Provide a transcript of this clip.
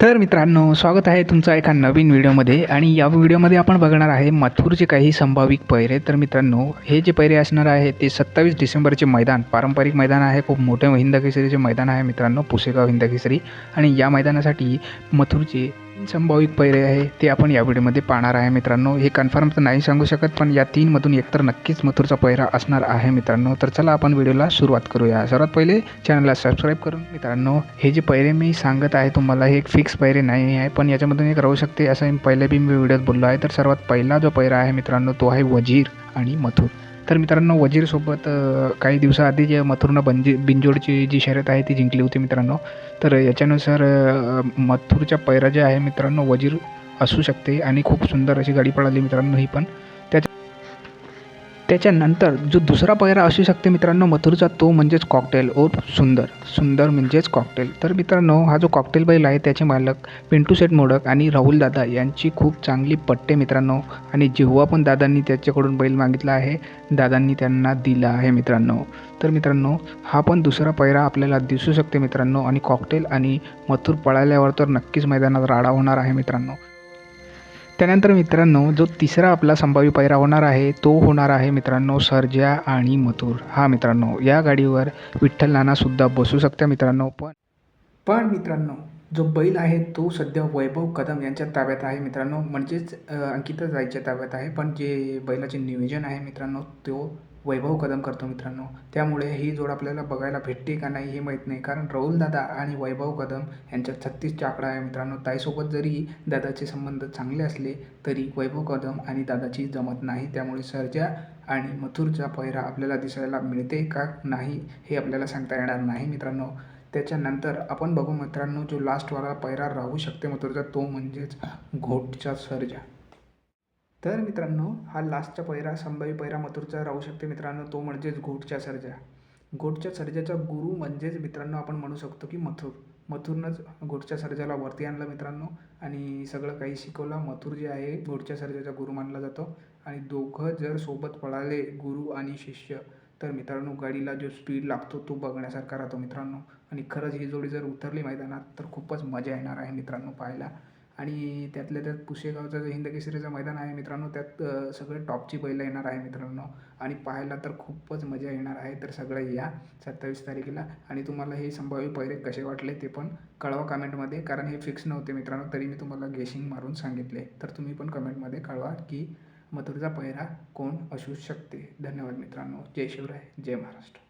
तर मित्रांनो स्वागत आहे तुमचा एका नवीन व्हिडिओमध्ये. आणि या व्हिडिओमध्ये आपण बघणार आहे मथुरचे काही संभाविक पैरे. तर मित्रांनो हे जे पैरे असणार आहे ते सत्तावीस डिसेंबरचे मैदान पारंपरिक मैदान आहे. खूप मोठे हिंदकेसरीचे मैदान आहे मित्रांनो पुसेगाव हिंदकेसरी आणि या मैदानासाठी मथुरचे तीन संभाविक पर्याय आहे ते आपण या व्हिडिओमध्ये पाहणार आहे. मित्रांनो हे कन्फर्म तर नाही सांगू शकत पण या तीनमधून एकतर नक्कीच मथुरचा पहिरा असणार आहे मित्रांनो. तर चला आपण व्हिडिओला सुरुवात करूया. सर्वात पहिले चॅनलला सबस्क्राईब करून मित्रांनो हे जे पैरे मी सांगत आहे तुम्हाला हे एक फिक्स पैरे नाही आहे पण याच्यामधून एक राहू शकते असं पहिले बी मी व्हिडिओत बोललो आहे. तर सर्वात पहिला जो पैरा आहे मित्रांनो तो आहे वजीर आणि मथुर. तर मित्रांनो वजीरसोबत काही दिवसाआधी जे मथुरनं बंजी बिंजोडची जी शर्यत आहे ती जिंकली होती मित्रांनो. तर याच्यानुसार मथुरच्या पैरा जे आहे मित्रांनो वजीर असू शकते आणि खूप सुंदर अशी गाडी पळाली मित्रांनो ही पण. त्याच्यानंतर जो दुसरा पायरा असू शकते मित्रांनो मथुरचा तो म्हणजेच कॉकटेल और सुंदर. सुंदर म्हणजेच कॉकटेल तर मित्रांनो हा जो कॉकटेल बैल आहे त्याचे मालक पिंटू सेठ मोडक आणि राहुल दादा यांची खूप चांगली पट्टे मित्रांनो आणि जेव्हा पण दादांनी त्याच्याकडून बैल मागितला आहे दादांनी त्यांना दिला आहे मित्रांनो. तर मित्रांनो हा पण दुसरा पैरा आपल्याला दिसू शकते मित्रांनो आणि कॉकटेल आणि मथुर पळाल्यावर तर नक्कीच मैदानात राडा होणार आहे मित्रांनो. त्यानंतर मित्रांनो जो तिसरा आपला संभाव्य पायरा होणार आहे तो होणार आहे मित्रांनो सर्जा आणि मथुर. हा मित्रांनो या गाडीवर विठ्ठल नानासुद्धा बसू शकते मित्रांनो पण पण मित्रांनो जो बैल आहे तो सध्या वैभव कदम यांच्या ताब्यात आहे मित्रांनो. म्हणजेच अंकिता जायच्या ताब्यात आहे. पण जे बैलाचे नियोजन आहे मित्रांनो तो वैभव कदम करतो मित्रांनो. त्यामुळे ही जोड आपल्याला बघायला भेटते का नाही हे माहीत नाही. कारण राहुल दादा आणि वैभव कदम यांच्यात छत्तीसचा आकडा आहे मित्रांनो. ताईसोबत जरी दादाचे संबंध चांगले असले तरी वैभव कदम आणि दादाची जमत नाही. त्यामुळे सर्जा आणि मथुरचा पहिरा आपल्याला दिसायला मिळते का नाही हे आपल्याला सांगता येणार नाही मित्रांनो. त्याच्यानंतर आपण बघू मित्रांनो जो लास्टवाला पहिरा राहू शकते मथुरचा तो म्हणजेच घोटचा सर्जा. तर मित्रांनो हा लास्टचा पैरा संभाव्य पैरा मथुरचा राहू शकते मित्रांनो तो म्हणजेच घोटच्या सर्जा. घोटच्या सर्जाचा गुरु म्हणजेच मित्रांनो आपण म्हणू शकतो की मथुर. मथुरनंच घोटच्या सर्जाला वरती आणलं मित्रांनो आणि सगळं काही शिकवलं. मथुर जे आहे घोटच्या सर्जाचा गुरु मानला जातो आणि दोघं जर सोबत पळाले गुरु आणि शिष्य तर मित्रांनो गाडीला जो स्पीड लागतो तो बघण्यासारखा राहतो मित्रांनो. आणि खरंच ही जोडी जर उतरली मैदानात तर खूपच मजा येणार आहे मित्रांनो पाहायला. आणि त्यातल्या त्यात पुशेगावचा जो हिंदकेसरीचं मैदान आहे मित्रांनो त्यात सगळे टॉपची बैलं येणार आहे मित्रांनो. आणि पाहायला तर खूपच मजा येणार आहे तर सगळं या सत्तावीस तारखेला. आणि तुम्हाला हे संभाव्य पैरे कसे वाटले ते पण कळवा कमेंटमध्ये कारण हे फिक्स नव्हते मित्रांनो तरी मी तुम्हाला गेशिंग मारून सांगितले. तर तुम्ही पण कमेंटमध्ये कळवा की मथुरचा पहिरा कोण असू शकते. धन्यवाद मित्रांनो. जय शिवराय. जय महाराष्ट्र.